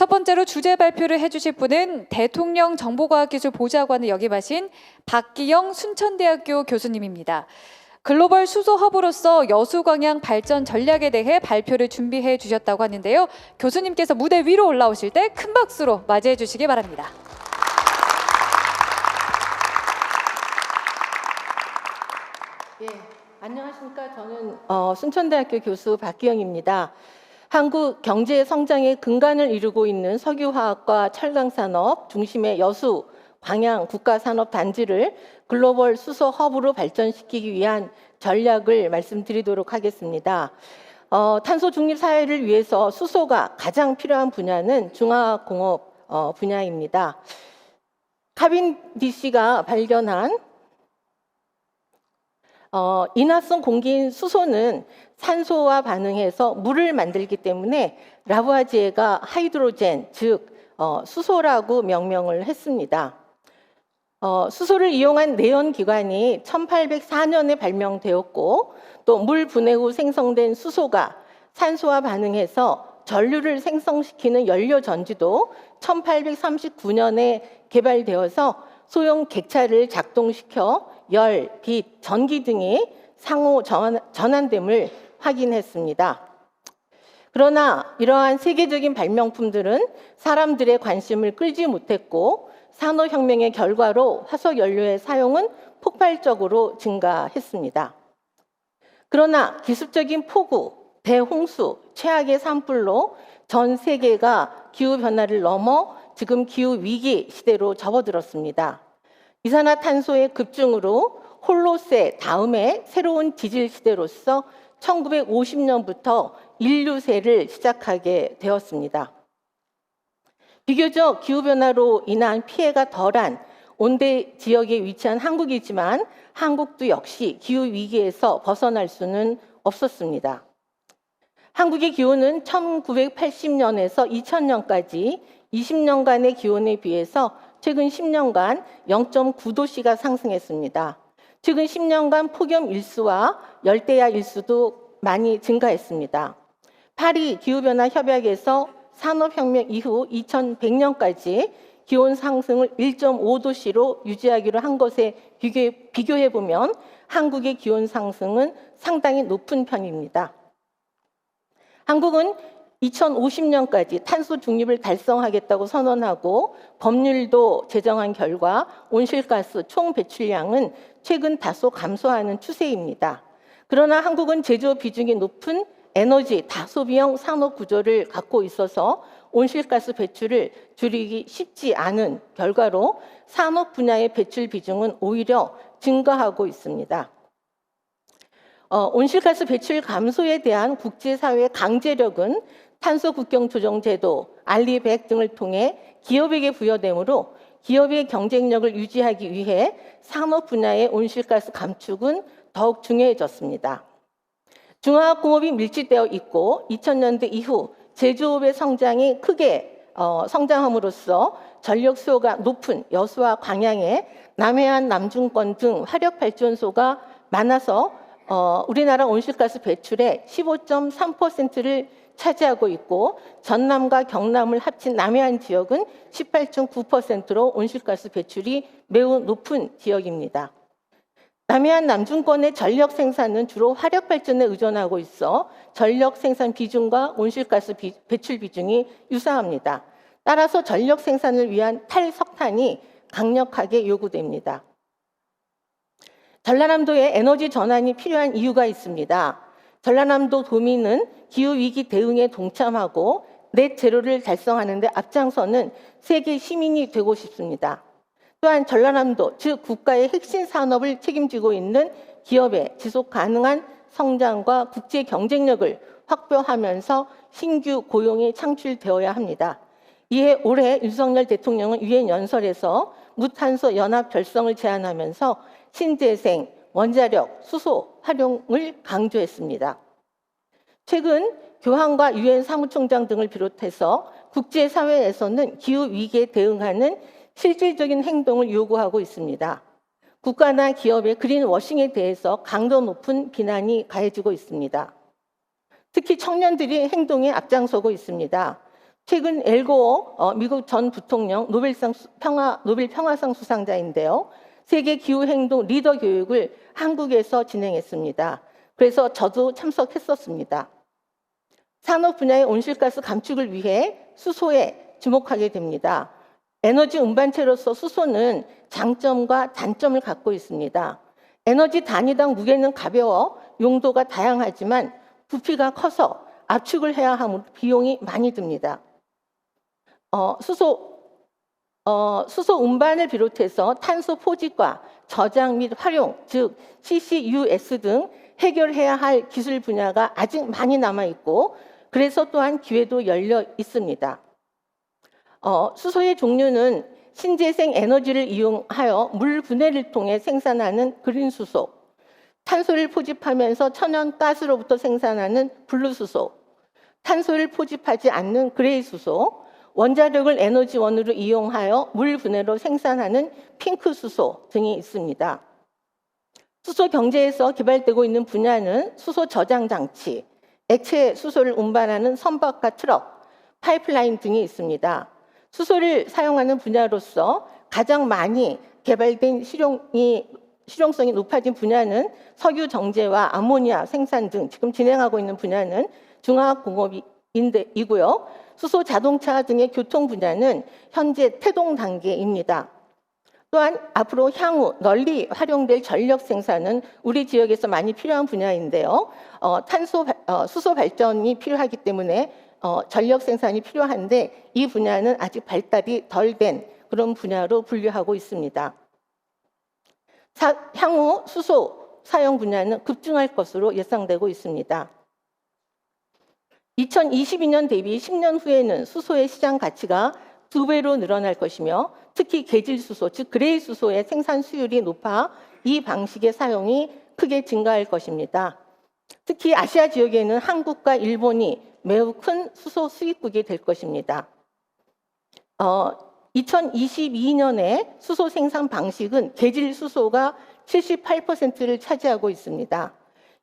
첫 번째로 주제 발표를 해주실 분은 대통령 정보과학기술 보좌관을 역임하신 박기영 순천대학교 교수님입니다. 글로벌 수소 허브로서 여수 광양 발전 전략에 대해 발표를 준비해 주셨다고 하는데요. 교수님께서 무대 위로 올라오실 때 큰 박수로 맞이해 주시기 바랍니다. 예, 안녕하십니까. 저는 어, 순천대학교 교수 박기영입니다. 한국 경제 성장의 근간을 이루고 있는 석유화학과 철강산업 중심의 여수 광양 국가산업단지를 글로벌 수소 허브로 발전시키기 위한 전략을 말씀드리도록 하겠습니다. 어, 탄소 중립 사회를 위해서 수소가 가장 필요한 분야는 중화공업 어, 분야입니다. 카빈디시가 발견한 어, 인화성 공기인 수소는 산소와 반응해서 물을 만들기 때문에 라부아지에가 하이드로젠, 즉 어, 수소라고 명명을 했습니다. 어, 수소를 이용한 내연기관이 1804년에 발명되었고 또 물 분해 후 생성된 수소가 산소와 반응해서 전류를 생성시키는 연료 전지도 1839년에 개발되어서 소형 객차를 작동시켜 열, 빛, 전기 등이 상호 전환, 전환됨을 확인했습니다. 그러나 이러한 세계적인 발명품들은 사람들의 관심을 끌지 못했고 산업혁명의 결과로 화석 연료의 사용은 폭발적으로 증가했습니다. 그러나 기습적인 폭우, 대홍수, 최악의 산불로 전 세계가 기후 변화를 넘어 지금 기후 위기 시대로 접어들었습니다. 이산화탄소의 급증으로 홀로세 다음에 새로운 지질 시대로서 1950년부터 인류세를 시작하게 되었습니다. 비교적 기후변화로 인한 피해가 덜한 온대 지역에 위치한 한국이지만 한국도 역시 기후 위기에서 벗어날 수는 없었습니다. 한국의 기온은 1980년에서 2000년까지 20년간의 기온에 비해서 최근 10년간 0.9도씨가 상승했습니다. 최근 10년간 폭염 일수와 열대야 일수도 많이 증가했습니다. 파리 기후변화 협약에서 산업혁명 이후 2100년까지 기온 상승을 1.5도씨로 유지하기로 한 것에 비교해 보면 한국의 기온 상승은 상당히 높은 편입니다. 한국은 2050년까지 탄소 중립을 달성하겠다고 선언하고 법률도 제정한 결과 온실가스 총 배출량은 최근 다소 감소하는 추세입니다. 그러나 한국은 제조 비중이 높은 에너지 다소비형 산업 구조를 갖고 있어서 온실가스 배출을 줄이기 쉽지 않은 결과로 산업 분야의 배출 비중은 오히려 증가하고 있습니다. 어, 온실가스 배출 감소에 대한 국제사회의 강제력은 탄소 국경 조정 제도, 알리백 등을 통해 기업에게 부여되므로 기업의 경쟁력을 유지하기 위해 산업 분야의 온실가스 감축은 더욱 중요해졌습니다. 중화학공업이 밀집되어 있고 2000년대 이후 제조업의 성장이 크게 어, 성장함으로써 전력 수요가 높은 여수와 광양에 남해안 남중권 등 화력 발전소가 많아서 어, 우리나라 온실가스 배출의 15.3%를 차지하고 있고 전남과 경남을 합친 남해안 지역은 18.9%로 온실가스 배출이 매우 높은 지역입니다. 남해안 남중권의 전력 생산은 주로 화력 발전에 의존하고 있어 전력 생산 비중과 온실가스 비, 배출 비중이 유사합니다. 따라서 전력 생산을 위한 탈석탄이 강력하게 요구됩니다. 전라남도에 에너지 전환이 필요한 이유가 있습니다. 전라남도 도민은 기후 위기 대응에 동참하고 넷 제로를 달성하는 데 앞장서는 세계 시민이 되고 싶습니다. 또한 전라남도 즉 국가의 핵심 산업을 책임지고 있는 기업의 지속 가능한 성장과 국제 경쟁력을 확보하면서 신규 고용이 창출되어야 합니다. 이에 올해 윤석열 대통령은 유엔 연설에서 무탄소 연합 결성을 제안하면서 신재생, 원자력, 수소 활용을 강조했습니다. 최근 교황과 유엔 사무총장 등을 비롯해서 국제사회에서는 기후 위기에 대응하는 실질적인 행동을 요구하고 있습니다. 국가나 기업의 그린 워싱에 대해서 강도 높은 비난이 가해지고 있습니다. 특히 청년들이 행동에 앞장서고 있습니다. 최근 엘고어 어, 미국 전 부통령 노벨상 수- 평화 노벨 평화상 수상자인데요. 세계 기후 행동 리더 교육을 한국에서 진행했습니다. 그래서 저도 참석했었습니다. 산업 분야의 온실가스 감축을 위해 수소에 주목하게 됩니다. 에너지 운반체로서 수소는 장점과 단점을 갖고 있습니다. 에너지 단위당 무게는 가벼워 용도가 다양하지만 부피가 커서 압축을 해야 하므로 비용이 많이 듭니다. 어, 수소 어, 수소 운반을 비롯해서 탄소 포집과 저장 및 활용, 즉 CCUS 등 해결해야 할 기술 분야가 아직 많이 남아 있고 그래서 또한 기회도 열려 있습니다. 어, 수소의 종류는 신재생 에너지를 이용하여 물 분해를 통해 생산하는 그린 수소, 탄소를 포집하면서 천연 가스로부터 생산하는 블루 수소, 탄소를 포집하지 않는 그레이 수소, 원자력을 에너지원으로 이용하여 물 분해로 생산하는 핑크 수소 등이 있습니다. 수소 경제에서 개발되고 있는 분야는 수소 저장 장치, 액체 수소를 운반하는 선박과 트럭, 파이프라인 등이 있습니다. 수소를 사용하는 분야로서 가장 많이 개발된 실용이 실용성이 높아진 분야는 석유 정제와 아모니아 생산 등 지금 진행하고 있는 분야는 중화공업인데이고요. 수소 자동차 등의 교통 분야는 현재 태동 단계입니다. 또한 앞으로 향후 널리 활용될 전력 생산은 우리 지역에서 많이 필요한 분야인데요. 어, 탄소 발- 어, 수소 발전이 필요하기 때문에 어, 전력 생산이 필요한데 이 분야는 아직 발달이 덜 된 그런 분야로 분류하고 있습니다. 사- 향후 수소 사용 분야는 급증할 것으로 예상되고 있습니다. 2022년 대비 10년 후에는 수소의 시장 가치가 두 배로 늘어날 것이며 특히 계질 수소, 즉 그레이 수소의 생산 수율이 높아 이 방식의 사용이 크게 증가할 것입니다. 특히 아시아 지역에는 한국과 일본이 매우 큰 수소 수입국이 될 것입니다. 어, 2022년에 수소 생산 방식은 계질 수소가 78%를 차지하고 있습니다.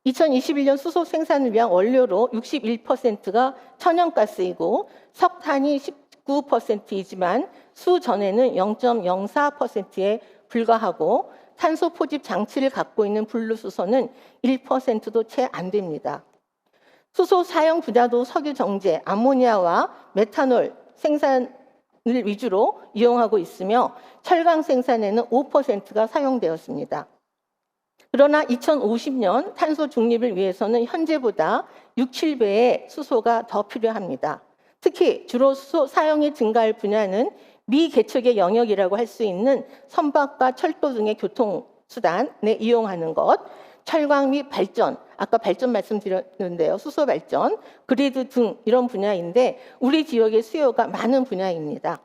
2021년 수소 생산을 위한 원료로 61%가 천연가스이고 석탄이 19%이지만 수 전에는 0.04%에 불과하고 탄소 포집 장치를 갖고 있는 블루수소는 1%도 채 안 됩니다. 수소 사용 분야도 석유 정제, 아모니아와 메탄올 생산을 위주로 이용하고 있으며 철강 생산에는 5%가 사용되었습니다. 그러나 2050년 탄소 중립을 위해서는 현재보다 6, 7배의 수소가 더 필요합니다. 특히 주로 수소 사용이 증가할 분야는 미개척의 영역이라고 할 수 있는 선박과 철도 등의 교통수단에 이용하는 것, 철강 및 발전, 아까 발전 말씀드렸는데요. 수소 발전, 그리드 등 이런 분야인데 우리 지역의 수요가 많은 분야입니다.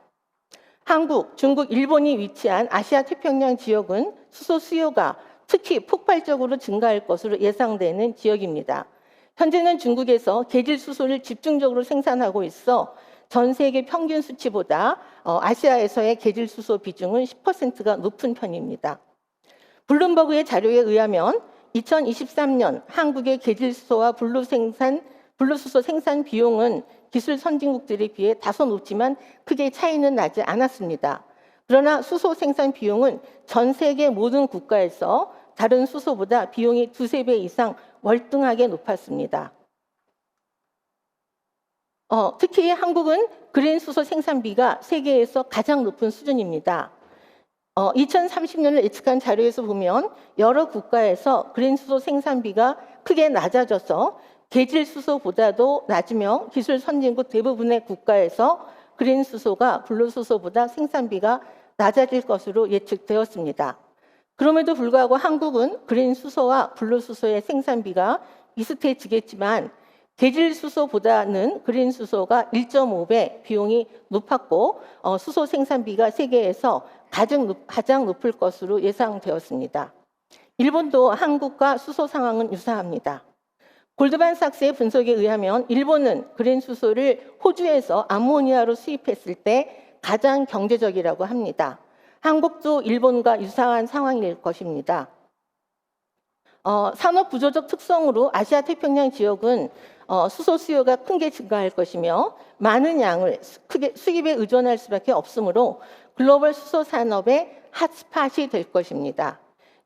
한국, 중국, 일본이 위치한 아시아 태평양 지역은 수소 수요가 특히 폭발적으로 증가할 것으로 예상되는 지역입니다. 현재는 중국에서 계질 수소를 집중적으로 생산하고 있어 전 세계 평균 수치보다 어, 아시아에서의 계질 수소 비중은 10%가 높은 편입니다. 블룸버그의 자료에 의하면 2023년 한국의 계질 수소와 블루 생산 블루 수소 생산 비용은 기술 선진국들에 비해 다소 높지만 크게 차이는 나지 않았습니다. 그러나 수소 생산 비용은 전 세계 모든 국가에서 다른 수소보다 비용이 두세 배 이상 월등하게 높았습니다. 어, 특히 한국은 그린 수소 생산비가 세계에서 가장 높은 수준입니다. 어, 2030년을 예측한 자료에서 보면 여러 국가에서 그린 수소 생산비가 크게 낮아져서 계질 수소보다도 낮으며 기술 선진국 대부분의 국가에서 그린 수소가 블루 수소보다 생산비가 낮아질 것으로 예측되었습니다. 그럼에도 불구하고 한국은 그린 수소와 블루 수소의 생산비가 비슷해지겠지만 계질 수소보다는 그린 수소가 1.5배 비용이 높았고 어, 수소 생산비가 세계에서 가장, 높, 가장 높을 것으로 예상되었습니다. 일본도 한국과 수소 상황은 유사합니다. 골드만삭스의 분석에 의하면 일본은 그린 수소를 호주에서 암모니아로 수입했을 때 가장 경제적이라고 합니다. 한국도 일본과 유사한 상황일 것입니다. 어, 산업 구조적 특성으로 아시아 태평양 지역은 어, 수소 수요가 큰 게 증가할 것이며 많은 양을 수- 크게 수입에 의존할 수밖에 없으므로 글로벌 수소 산업의 핫스팟이 될 것입니다.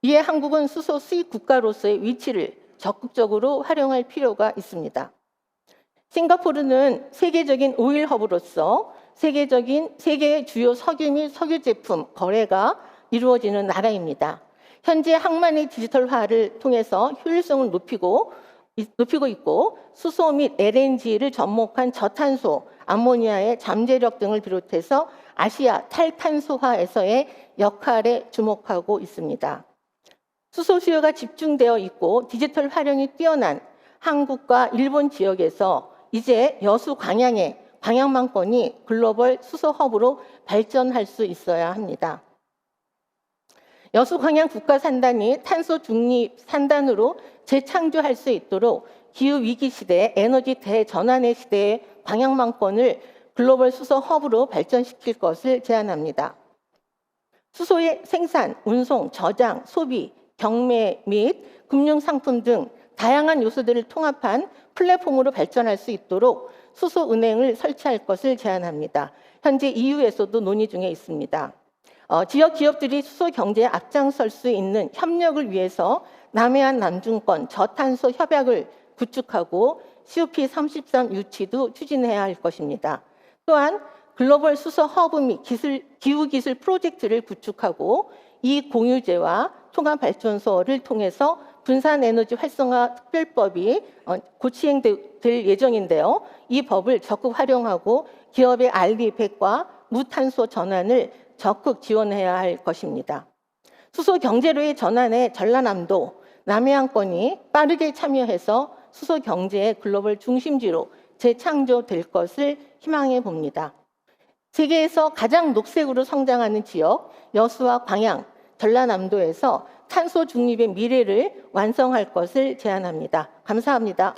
이에 한국은 수소 수입 국가로서의 위치를 적극적으로 활용할 필요가 있습니다. 싱가포르는 세계적인 오일 허브로서 세계적인 세계의 주요 석유 및 석유 제품 거래가 이루어지는 나라입니다. 현재 항만의 디지털화를 통해서 효율성을 높이고 높이고 있고 수소 및 LNG를 접목한 저탄소, 암모니아의 잠재력 등을 비롯해서 아시아 탈탄소화에서의 역할에 주목하고 있습니다. 수소 수요가 집중되어 있고 디지털 활용이 뛰어난 한국과 일본 지역에서 이제 여수 광양의 광양만권이 글로벌 수소 허브로 발전할 수 있어야 합니다. 여수 광양 국가 산단이 탄소 중립 산단으로 재창조할 수 있도록 기후 위기 시대, 에너지 대전환의 시대에 광양만권을 글로벌 수소 허브로 발전시킬 것을 제안합니다. 수소의 생산, 운송, 저장, 소비, 경매 및 금융 상품 등 다양한 요소들을 통합한 플랫폼으로 발전할 수 있도록 수소 은행을 설치할 것을 제안합니다. 현재 EU에서도 논의 중에 있습니다. 어, 지역 기업들이 수소 경제에 앞장설 수 있는 협력을 위해서 남해안 남중권 저탄소 협약을 구축하고 COP33 유치도 추진해야 할 것입니다. 또한 글로벌 수소 허브 및 기술, 기후 기술 프로젝트를 구축하고 이 공유제와 통합 발전소를 통해서 분산 에너지 활성화 특별법이 어, 곧 시행될 예정인데요. 이 법을 적극 활용하고 기업의 RD 100과 무탄소 전환을 적극 지원해야 할 것입니다. 수소 경제로의 전환에 전라남도, 남해안권이 빠르게 참여해서 수소 경제의 글로벌 중심지로 재창조될 것을 희망해 봅니다. 세계에서 가장 녹색으로 성장하는 지역 여수와 광양, 전라남도에서 탄소 중립의 미래를 완성할 것을 제안합니다. 감사합니다.